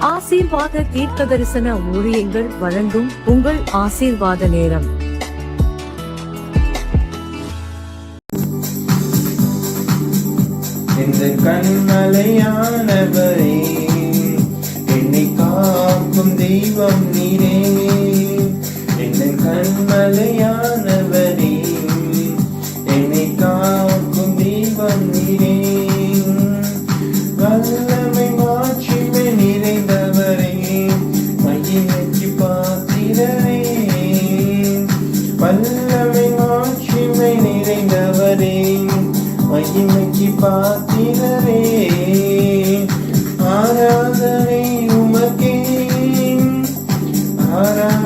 ஆசீர்வாத தீர்க்க தரிசன ஊழியங்கள் வழங்கும் உங்கள் ஆசீர்வாத நேரம். இந்த கண்மலையானவரே என்னை காக்கும் தெய்வம் நீரே. என்ன கண்மலையான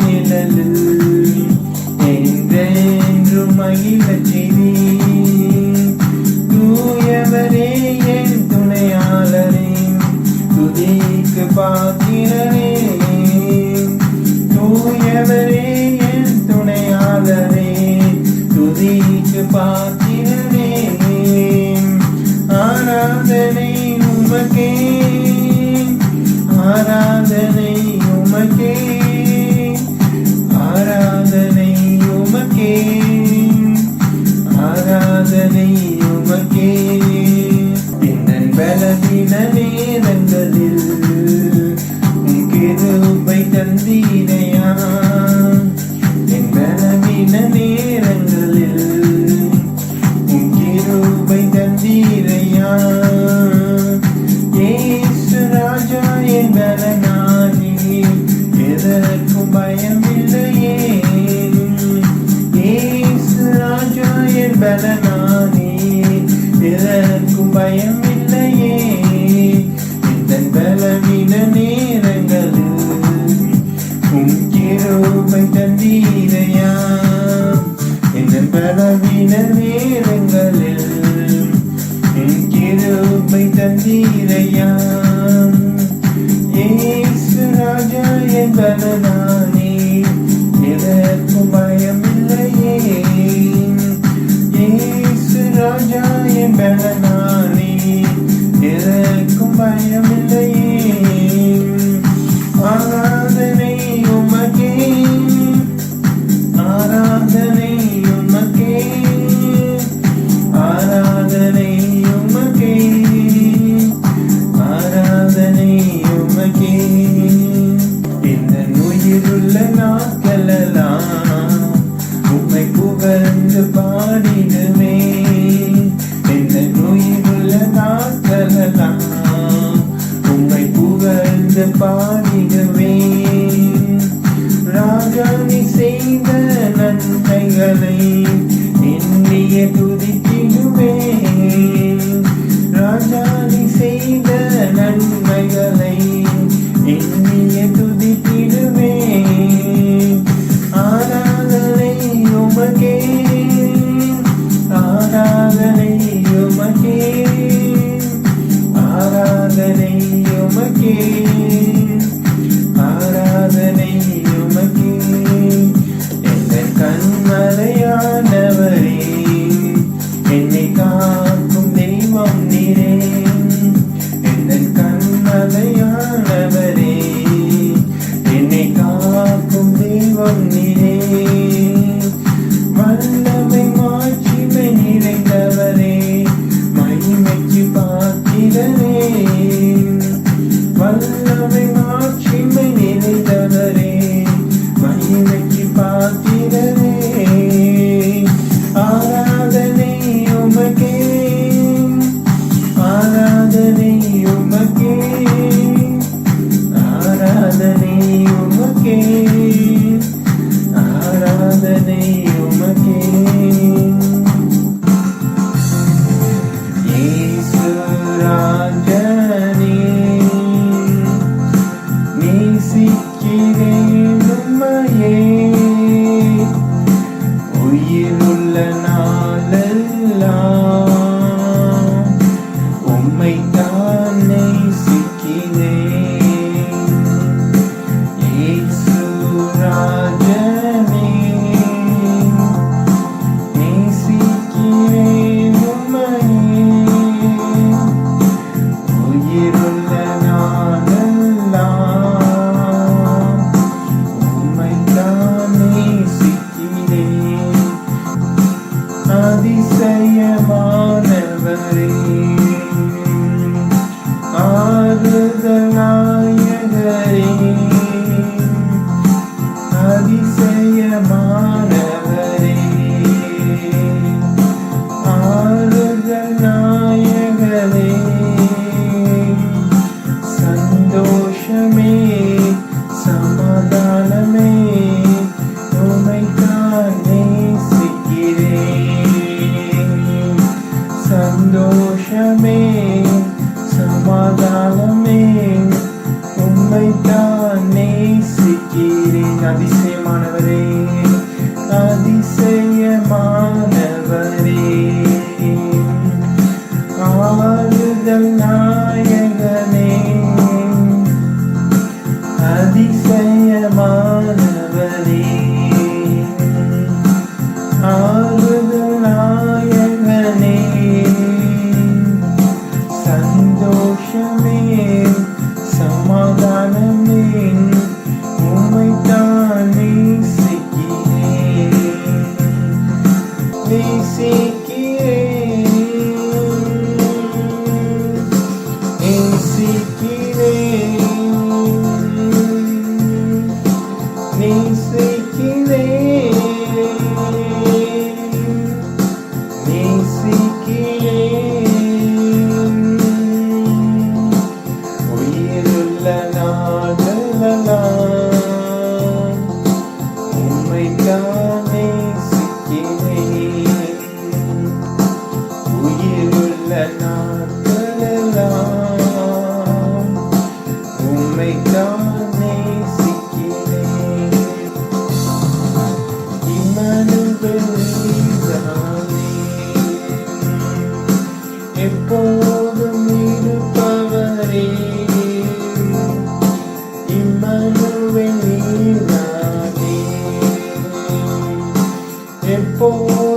நிழலில் என்றென்று மகிழ செய்தி தூயவரே என் துணையாளரே துதிக்கு பயமில்லையே ஏசு ராஜா என் பலனானே எதற்கும் பயமில்லையே இதன் பலமிட நேரங்களில் உன் கிருபை தந்தீரையா என்ன பலவிட நேரங்களில் என் கிருபை ஏசு ராஜா என் பலனா again. Oh.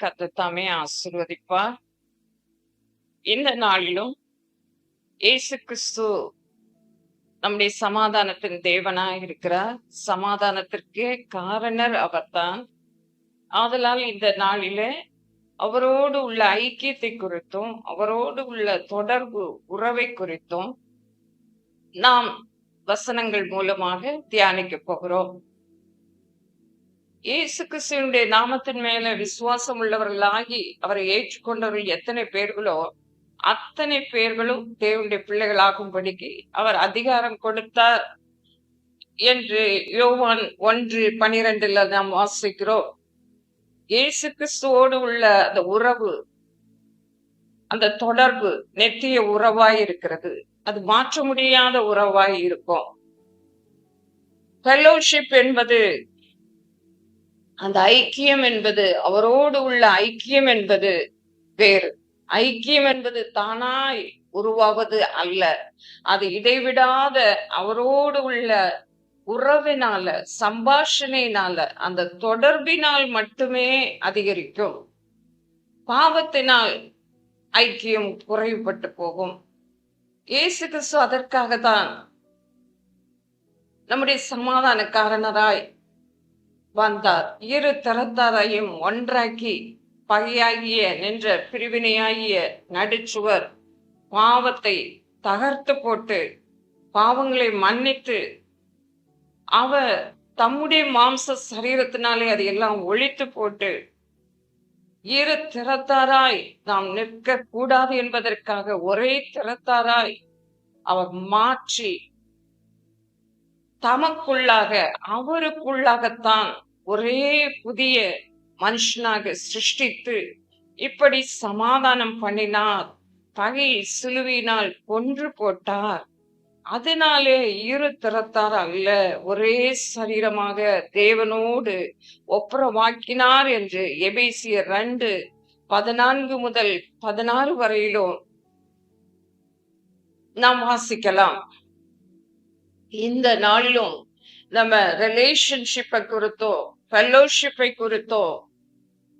ஒவ்வொருவரையும் கத்தத்தாமே ஆசிர்வதிப்பார் இந்த நாளிலும் இயேசு கிறிஸ்து நம்முடைய சமாதானத்தின் தேவனாய் இருக்கிறார். சமாதானத்திற்கு காரணர் அவர்தான். ஆதலால் இந்த நாளிலே அவரோடு உள்ள ஐக்கியத்தை குறித்தும் அவரோடு உள்ள தொடர்பு உறவை குறித்தும் நாம் வசனங்கள் மூலமாக தியானிக்க போகிறோம். இயேசு கிறிஸ்துவனுடைய நாமத்தின் மேல விசுவாசம் உள்ளவர்களாகி அவரை ஏற்றுக்கொண்டவர்கள் எத்தனை பேர்களோ அத்தனை பேர்களும் தேவனுடைய பிள்ளைகளாகும்படிக்கு அவர் அதிகாரம் கொடுத்தார் என்று யோவான் ஒன்று பனிரெண்டுல நாம் வாசிக்கிறோம். இயேசு கிறிஸ்துவோடு உள்ள அந்த உறவு அந்த தொடர்பு நெத்திய உறவாய் இருக்கிறது. அது மாற்ற முடியாத உறவாய் இருக்கும். ஃபெலோஷிப் என்பது அந்த ஐக்கியம் என்பது அவரோடு உள்ள ஐக்கியம் என்பது வேறு. ஐக்கியம் என்பது தானாய் உருவாவது அல்ல. அது இடைவிடாத அவரோடு உள்ள உறவினால சம்பாஷணையினால அந்த தொடர்பினால் மட்டுமே அதிகரிக்கும். பாவத்தினால் ஐக்கியம் குறைவுபட்டு போகும். இயேசு கிறிஸ்து அதற்காக தான் நம்முடைய சமாதான காரணராய் வந்தார். இரு தரத்தாரையும் ஒன்றாக்கி பகையாகிய நின்ற பிரிவினையாகிய நடுச்சுவர் பாவத்தை தகர்த்து போட்டு பாவங்களை மன்னித்து அவர் தம்முடைய மாம்ச சரீரத்தினாலே அதை எல்லாம் ஒழித்து போட்டு இரு திறத்தாராய் நாம் நிற்க கூடாது என்பதற்காக ஒரே திறத்தாராய் அவர் மாற்றி தமக்குள்ளாக அவருக்குள்ளாகத்தான் ஒரே புதிய மனுஷனாக சிருஷ்டித்து இப்படி சமாதானம் பண்ணினார். பகை சிலுவினால் கொன்று போட்டார். அதனாலே இரு திறத்தார் அல்ல ஒரே சரீரமாக தேவனோடு ஒப்புரவாக்கினார் என்று எபேசியர் ரெண்டு பதினான்கு முதல் பதினாறு வரையிலும் நாம் வாசிக்கலாம். இந்த நாளிலும் நம்ம ரிலேஷன்ஷிப்பை குறித்தோ ஃபெல்லோஷிப்பை குறித்தோ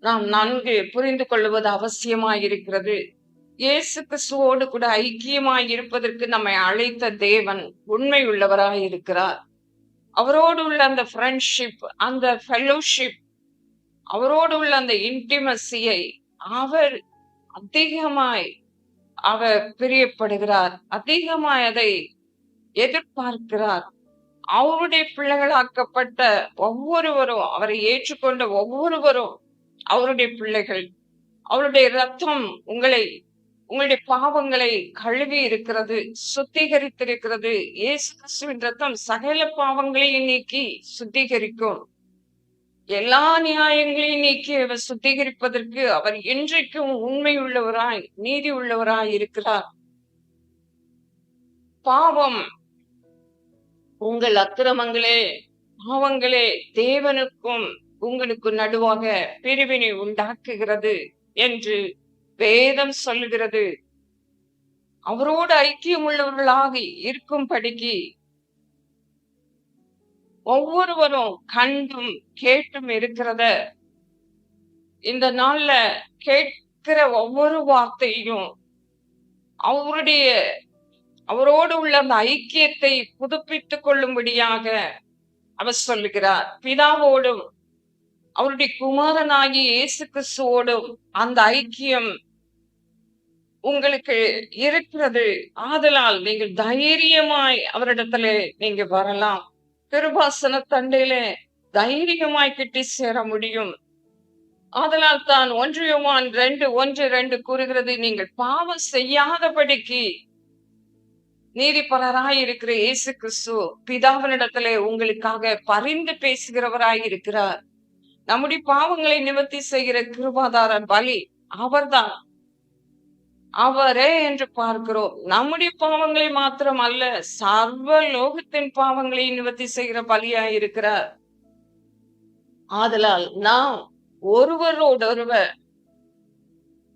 நாம் நன்கு புரிந்து கொள்வது அவசியமாயிருக்கிறது. இயேசு கிறிஸ்துவோடு கூட ஐக்கியமாய் இருப்பதற்கு நம்மை அழைத்த தேவன் உண்மை உள்ளவராய் இருக்கிறார். அவரோடு உள்ள அந்த ஃப்ரெண்ட்ஷிப் அந்த ஃபெல்லோஷிப் அவரோடு உள்ள அந்த இன்டிமசியை அவர் அதிகமாய் அவர் பிரியப்படுகிறார். அதிகமாய் அதை எதிர்பார்க்கிறார். அவருடைய பிள்ளைகளாக்கப்பட்ட ஒவ்வொருவரும் அவரை ஏற்றுக்கொண்ட ஒவ்வொருவரும் அவருடைய பிள்ளைகள். அவருடைய ரத்தம் உங்களை உங்களுடைய பாவங்களை கழுவி இருக்கிறது சுத்திகரித்திருக்கிறது. இயேசு கிறிஸ்துவின் ரத்தம் சகல பாவங்களையும் நீக்கி சுத்திகரிக்கும். எல்லா நியாயங்களையும் நீக்கி அவர் சுத்திகரிப்பதற்கு அவர் இன்றைக்கும் உண்மை உள்ளவராய் நீதி உள்ளவராய் இருக்கிறார். பாவம் உங்கள் அக்கிரமங்களே பாவங்களே தேவனுக்கும் உங்களுக்கு நடுவாக பிரிவினை உண்டாக்குகிறது என்று வேதம் சொல்லுகிறது. அவரோடு ஐக்கியம் உள்ளவர்களாக இருக்கும்படிக்கு ஒவ்வொருவரும் கண்டும் கேட்டும் இருக்கிறத. இந்த நாள்ல கேட்கிற ஒவ்வொரு வார்த்தையும் அவருடைய அவரோடு உள்ள அந்த ஐக்கியத்தை புதுப்பித்துக் கொள்ளும்படியாக அவர் சொல்லுகிறார். பிதாவோடும் அவருடைய குமாரனாகி இயேசு கிறிஸ்துவோடும் அந்த ஐக்கியம் உங்களுக்கு இருக்கிறது. ஆதலால் நீங்கள் தைரியமாய் அவரிடத்துல நீங்க வரலாம். கிருபாசன தண்டையில தைரியமாய் கிட்டி சேர முடியும். ஆதலால் தான் ஒன்றியமான் ரெண்டு ஒன்று ரெண்டு கூறுகிறது. நீங்கள் பாவம் செய்யாதபடிக்கு நீதிபரராய் இருக்கிற இயேசு கிறிஸ்து பிதாவினிடத்திலே உங்களுக்காக பரிந்து பேசுகிறவராய் இருக்கிறார். நம்முடைய பாவங்களை நிவர்த்தி செய்கிற கிருபாதார பலி அவர்தான். அவரே என்று பார்க்கிறோம். நம்முடைய பாவங்களை மாத்திரம் அல்ல சர்வ லோகத்தின் பாவங்களை நிவர்த்தி செய்கிற பலியாய் இருக்கிறார். ஆதலால் நாம் ஒருவரோடு ஒருவர்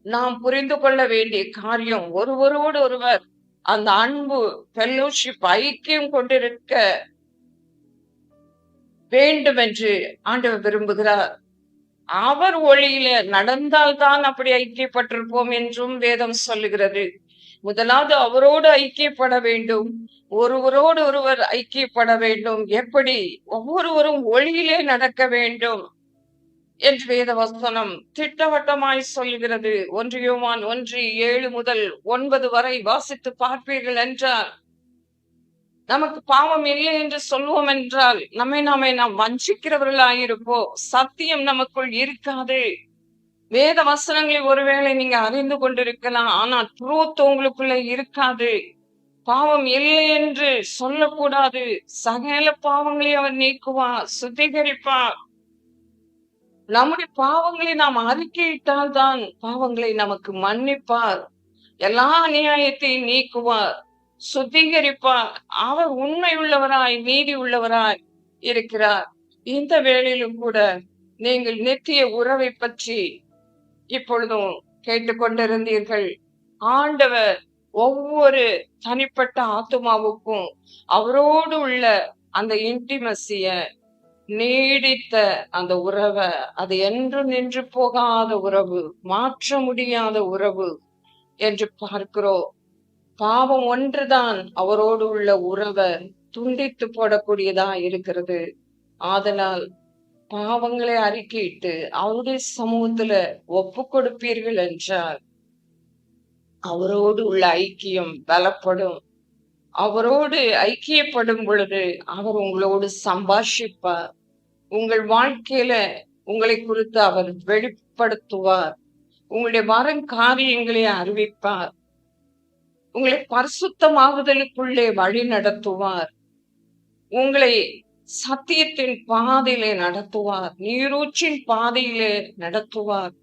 நாம் புரிந்து கொள்ள வேண்டிய காரியம் ஒருவரோடு ஒருவர் அந்த அன்பு ஃபெல்லோஷிப் ஐக்கியம் கொண்டிருக்க வேண்டும் என்று ஆண்டவர் விரும்புகிறார். அவர் ஒளியில நடந்தால்தான் அப்படி ஐக்கியப்பட்டிருப்போம் என்றும் வேதம் சொல்லுகிறது. முதலாவது அவரோடு ஐக்கியப்பட வேண்டும். ஒருவரோடு ஒருவர் ஐக்கியப்பட வேண்டும். எப்படி? ஒவ்வொருவரும் ஒளியிலே நடக்க வேண்டும். என்று வேத வசனம் திட்டவட்டமாய் சொல்கிறது ஒன்றியோமான் ஒன்று ஏழு முதல் ஒன்பது வரை வாசித்து பார்ப்பீர்கள் என்றால் நமக்கு பாவம் இல்லை என்று சொல்வோம் என்றால் நம்மை நாமே நாம் வஞ்சிக்கிறவர்களாயிருப்போம். சத்தியம் நமக்குள் இருக்காது. வேத வசனங்களை ஒருவேளை நீங்க அறிந்து கொண்டிருக்கலாம் ஆனால் ட்ரூத் உங்களுக்குள்ள இருக்காது. பாவம் இல்லை என்று சொல்லக்கூடாது. சகல பாவங்களை அவர் நீக்குவார் சுத்திகரிப்பார். நம்முடைய பாவங்களை நாம் அறிக்கையிட்டால் தான் பாவங்களை நமக்கு மன்னிப்பார். எல்லா அநியாயத்தையும் நீக்குவார். சுத்திகரிப்பார். அவர் உண்மை உள்ளவராய் நீதி உள்ளவராய் இருக்கிறார். இந்த வேளையிலும் கூட நீங்கள் நித்திய உறவை பற்றி இப்பொழுதும் கேட்டுக்கொண்டிருந்தீர்கள். ஆண்டவர் ஒவ்வொரு தனிப்பட்ட ஆத்மாவுக்கும் அவரோடு உள்ள அந்த இன்டிமசிய நீடித்த அந்த உறவை அது என்று நின்று போகாத உறவு மாற்ற முடியாத உறவு என்று பார்க்கிறோம் பாவம் ஒன்றுதான் அவரோடு உள்ள உறவை துண்டித்து போடக்கூடியதா இருக்கிறது. ஆதலால் பாவங்களை அறிக்கையிட்டு அவருடைய சமூகத்துல ஒப்பு கொடுப்பீர்கள் என்றால் அவரோடு உள்ள ஐக்கியம் பலப்படும். அவரோடு ஐக்கியப்படும் பொழுது அவர் உங்களோடு சம்பாஷிப்பார். உங்கள் வாழ்க்கையில உங்களை குறித்து அவர் வெளிப்படுத்துவார். உங்களுடைய வரும் காரியங்களை அறிவிப்பார். உங்களை பரிசுத்தமாகுதலுக்குள்ளே வழி நடத்துவார். உங்களை சத்தியத்தின் பாதையிலே நடத்துவார். நீரூற்றின் பாதையிலே நடத்துவார்.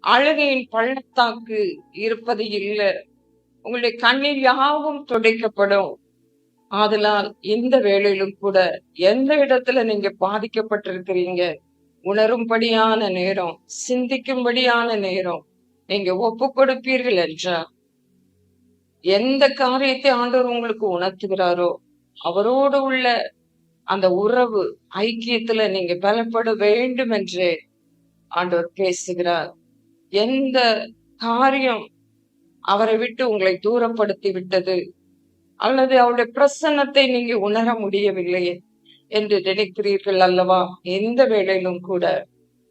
அழுகையின் பள்ளத்தாக்கு இருப்பது இல்லை. உங்களுடைய கண்ணீர் யாவும் துடைக்கப்படும். ஆதலால் இந்த வேளையிலும் கூட எந்த இடத்துல நீங்க பாதிக்கப்பட்டிருக்கிறீங்க உணரும்படியான நேரம் சிந்திக்கும்படியான நேரம் நீங்க ஒப்பு கொடுப்பீர்கள் என்றால் எந்த காரியத்தை ஆண்டவர் உங்களுக்கு உணர்த்துகிறாரோ அவரோடு உள்ள அந்த உறவு ஐக்கியத்துல நீங்க பலப்பட வேண்டும் என்று ஆண்டவர் பேசுகிறார். எந்த காரியம் அவரை விட்டு உங்களை தூரப்படுத்தி விட்டது. அல்லது அவருடைய பிரசன்னத்தை நீங்க உணர முடியவில்லையே என்று நினைக்கிறீர்கள் அல்லவா? எந்த வேளையிலும் கூட.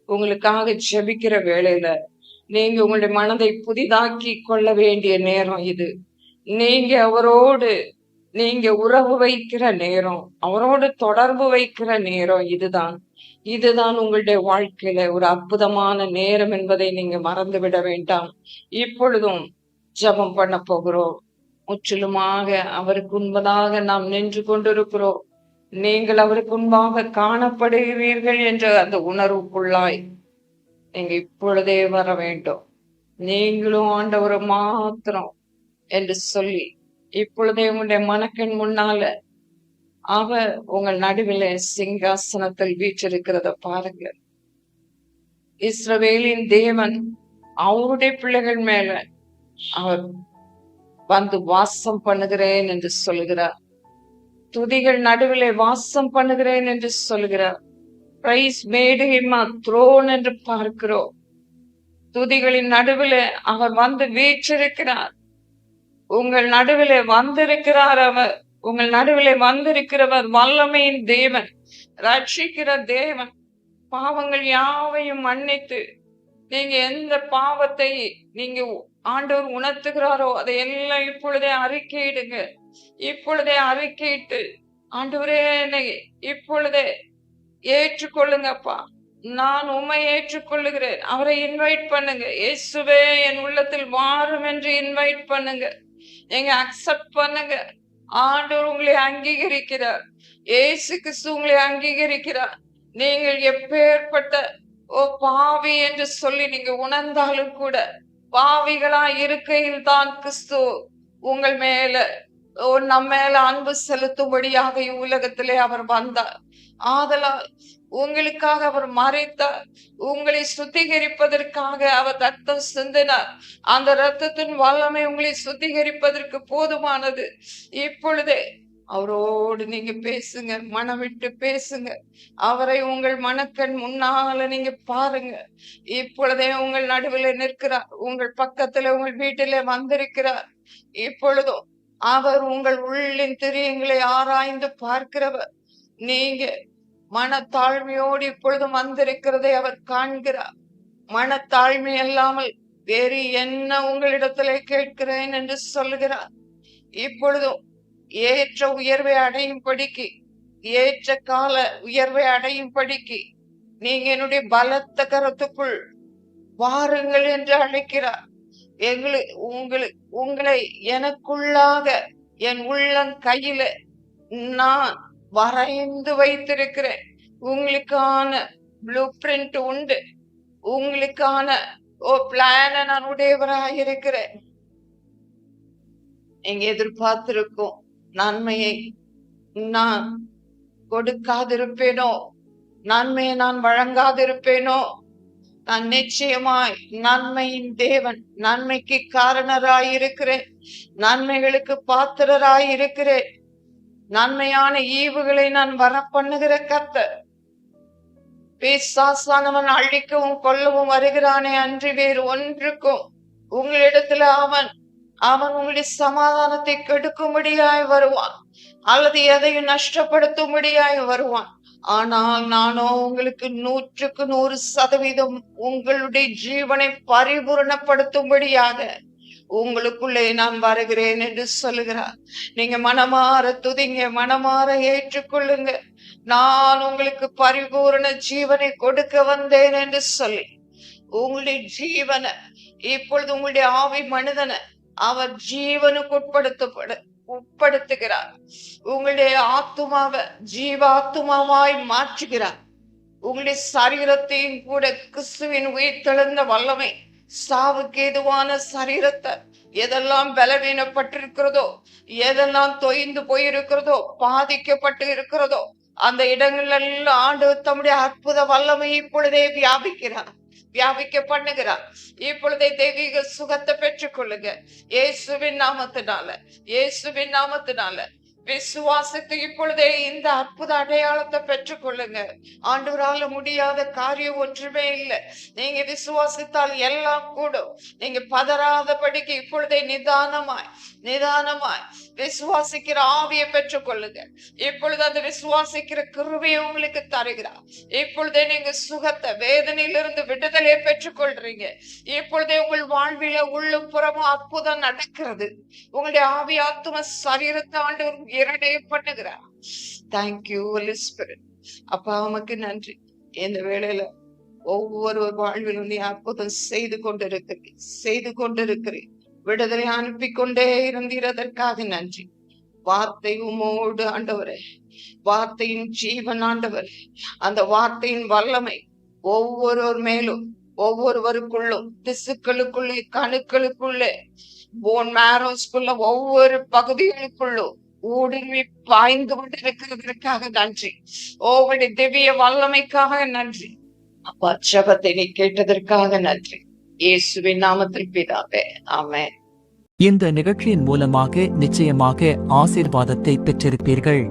உங்களுக்காக ஜெபிக்கிற வேளையில நீங்க உங்களுடைய மனதை புதிதாக்கி கொள்ள வேண்டிய நேரம் இது. நீங்க அவரோடு நீங்க உறவு வைக்கிற நேரம் அவரோடு தொடர்பு வைக்கிற நேரம் இதுதான். இதுதான் உங்களுடைய வாழ்க்கையில ஒரு அற்புதமான நேரம் என்பதை நீங்க மறந்து விட வேண்டாம். இப்பொழுதும் ஜபம் பண்ண போகிறோம். முற்றிலுமாக அவருக்கு உண்பதாக நாம் நின்று கொண்டிருக்கிறோம். நீங்கள் அவருக்கு உண்பாக காணப்படுகிறீர்கள் என்ற அந்த உணர்வுக்குள்ளாய் நீங்க இப்பொழுதே வர வேண்டும். நீங்களும் ஆண்டவரை மாத்திரம் என்று சொல்லி இப்பொழுதே உங்களுடைய மனக்கண் முன்னால அவர் உங்கள் நடுவில் சிங்காசனத்தில் வீற்றிருக்கிறத பாருங்க. இஸ்ரவேலின் தேவன் அவருடைய பிள்ளைகள் மேல அவர் வந்து வாசம் பண்ணுகிறேன் என்று சொல்கிறார் துதிகள் நடுவிலே வாசம் பண்ணுகிறேன் என்று சொல்கிறார் பிரைஸ் மேடு ஹிம்மா த்ரோன் என்று பார்க்கிறோம். துதிகளின் நடுவிலே அவர் வந்து வீற்றிருக்கிறார். உங்கள் நடுவிலே வந்திருக்கிறார் அவர். உங்கள் நடுவிலே வந்திருக்கிறவர் வல்லமையின் தேவன். ரட்சிக்கிற தேவன். பாவங்கள் யாவையும் மன்னித்து நீங்க எந்த பாவத்தை நீங்க ஆண்டவர் உணர்த்துகிறாரோ அதை எல்லாம் இப்பொழுதே அறிக்கையிடுங்க. இப்பொழுதே அறிக்கையிட்டு ஆண்டவரே என்னை இப்பொழுதே ஏற்றுக்கொள்ளுங்கப்பா. நான் உம்மை ஏற்றுக்கொள்ளுகிறேன். அவரை இன்வைட் பண்ணுங்க. இயேசுவே என் உள்ளத்தில் வாரும் என்று இன்வைட் பண்ணுங்க. நீங்க அக்செப்ட் பண்ணுங்க. ஆண்டவர் உங்களை அங்கீகரிக்கிறார். இயேசு கிறிஸ்து உங்களை அங்கீகரிக்கிறார். நீங்கள் எப்பேற்பட்ட ஓ பாவி என்று சொல்லி நீங்க உணர்ந்தாலும் கூட பாவிகளா இருக்கையில் தான் கிறிஸ்து உங்கள் மேல ஓ நம்ம மேல அன்பு செலுத்தும்படியாக இவ்வுலகத்திலே அவர் வந்தார் ஆதலால் உங்களுக்காக அவர் மறைத்தார் உங்களை சுத்திகரிப்பதற்காக அவர் ரத்தம் சிந்தினார். அந்த ரத்தத்தின் வல்லமை உங்களை சுத்திகரிப்பதற்கு போதுமானது. இப்பொழுதே அவரோடு நீங்க பேசுங்க மனம் விட்டு பேசுங்க. அவரை உங்கள் மனக்கண் முன்னால நீங்க பாருங்க. இப்பொழுதே உங்கள் நடுவில் நிற்கிறார். உங்கள் பக்கத்துல உங்கள் வீட்டில வந்திருக்கிறார். இப்பொழுதும் அவர் உங்கள் உள்ளின் திரியங்களை ஆராய்ந்து பார்க்கிறவர். நீங்க மனத்தாழ்மையோடு இப்பொழுதும் வந்திருக்கிறதை அவர் காண்கிறார். மனத்தாழ்மை அல்லாமல் வேறு என்ன உங்களிடத்திலே கேட்கிறேன் என்று சொல்கிறார். இப்பொழுதும் ஏற்ற உயர்வை அடையும் படிக்கு ஏற்ற கால உயர்வை அடையும் படிக்கு நீங்க என்னுடைய பலத்த கரத்துக்குள் வாருங்கள் என்று அழைக்கிறார். எங்களை உங்களை உங்களை எனக்குள்ளாக என் உள்ளம் கையில நான் வரைந்து வைத்திருக்கிறேன். உங்களுக்கான ப்ளூ பிரிண்ட் உண்டு. உங்களுக்கான ஓ பிளான நான் உடையவராக இருக்கிறேன் நீங்க எதிர்பார்த்திருக்கும் நன்மையை நான் கொடுக்காதிருப்பேனோ? நன்மையை நான் வழங்காதிருப்பேனோ? நான் நிச்சயமாய் நன்மையின் தேவன் நன்மைக்கு காரணராய் இருக்கிறேன் நன்மைகளுக்கு பாத்திரராய் இருக்கிறேன் நன்மையான ஈவுகளை நான் வர பண்ணுகிற கர்த்தர். பேசாசானவன் அழிக்கவும் கொல்லவும் வருகிறானே அன்றி வேறு ஒன்றுக்கும். உங்களிடத்துல அவன் அவன் உங்களுடைய சமாதானத்தை கெடுக்கும்படியாய் வருவான். அல்லது எதையும் நஷ்டப்படுத்தும்படியாய் வருவான். ஆனால் நானோ உங்களுக்கு நூற்றுக்கு நூறு சதவீதம் உங்களுடைய ஜீவனை பரிபூரணப்படுத்தும்படியாக உங்களுக்குள்ளே நான் வருகிறேன் என்று சொல்லுகிறார். நீங்க மனமாற துதிங்க மனமாற ஏற்றுக்கொள்ளுங்க. நான் உங்களுக்கு பரிபூரண ஜீவனை கொடுக்க வந்தேன் என்று சொல்லி உங்களுடைய ஜீவனை இப்பொழுது உங்களுடைய ஆவி மனிதனை அவர் ஜீவனுக்கு உட்படுத்தப்பட உட்படுத்துகிறார். உங்களுடைய ஆத்துமாவை ஜீவாத்துமாவாய் மாற்றுகிறார். உங்களுடைய சரீரத்தையும் கூட கிறிஸ்துவின் உயிர் தெழுந்த வல்லமை சாவுக்கு எதுவான சரீரத்தை எதெல்லாம் பலவீனப்பட்டிருக்கிறதோ எதெல்லாம் தொய்ந்து போயிருக்கிறதோ பாதிக்கப்பட்டு இருக்கிறதோ அந்த இடங்கள்ல எல்லாம் ஆண்டு தம்முடைய அற்புத வல்லமை இப்பொழுதே வியாபிக்கிறார். வியாபிக்க பண்ணுகிறார் இப்பொழுதே தெய்வீக சுகத்தை பெற்றுக்கொள்ளுங்க. இயேசுவின் நாமத்தினால இயேசுவின் நாமத்தினால. விசுவாசத்தை இப்பொழுதே இந்த அற்புத அடையாளத்தை பெற்றுக்கொள்ளுங்க. ஆண்டவரால முடியாத காரியம் ஒன்றுமே இல்லை. நீங்க விசுவாசித்தால் எல்லாம் கூடும். நீங்க பதறாதபடிக்கு இப்பொழுதே நிதானமாய் நிதானமாய் விசுவாசிக்கிற ஆவியை பெற்றுக்கொள்ளுங்க. இப்பொழுது அந்த விசுவாசிக்கிற கிருவியை உங்களுக்கு தருகிறார் இப்பொழுதே நீங்க சுகத்தை வேதனையிலிருந்து விடுதலையை பெற்றுக்கொள்றீங்க. இப்பொழுதே உங்கள் வாழ்வில உள்ளும் புறமும் அற்புதம் நடக்கிறது. உங்களுடைய ஆவி ஆத்தும சரீரத்தை ஆண்டு இரடைய பண்ணுகிறார் தேங்க்யூ ஸ்பிரிட் அப்பா உமக்கு நன்றி. இந்த வேளையில ஒவ்வொரு வாழ்விலும் நீ அற்புதம் செய்து கொண்டிருக்கிறீர். செய்து கொண்டிருக்கிறீர். விடுதலை அனுப்பி கொண்டே இருந்தீரதற்காக நன்றி. வார்த்தை உமோடு ஆண்டவரே வார்த்தையின் ஜீவன் ஆண்டவர் அந்த வார்த்தையின் வல்லமை ஒவ்வொருவர் மேலும் ஒவ்வொருவருக்குள்ளும் திசுக்களுக்குள்ளே கணுக்களுக்குள்ளே போன் மேரோஸ்குள்ள ஒவ்வொரு பகுதிகளுக்குள்ளும் ஊடுருவி பாய்ந்து கொண்டிருக்கிறதற்காக நன்றி. ஓவடி திவ்ய வல்லமைக்காக நன்றி. அப்பா ஜபத்தை நீ கேட்டதற்காக நன்றி. இயேசுவின் நாமத்தில் பிதாவே ஆமே இந்த நிகழ்ச்சியின் மூலமாக நிச்சயமாக ஆசீர்வாதத்தை பெற்றிருப்பீர்கள்.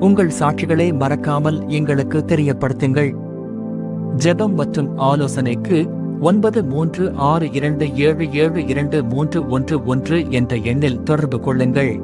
உங்கள் சாட்சிகளை மறக்காமல் எங்களுக்கு தெரியப்படுத்துங்கள். ஜெபம் மற்றும் ஆலோசனைக்கு ஒன்பது மூன்று ஆறு இரண்டு ஏழு ஏழு இரண்டு மூன்று ஒன்று ஒன்று என்ற எண்ணில் தொடர்பு கொள்ளுங்கள்.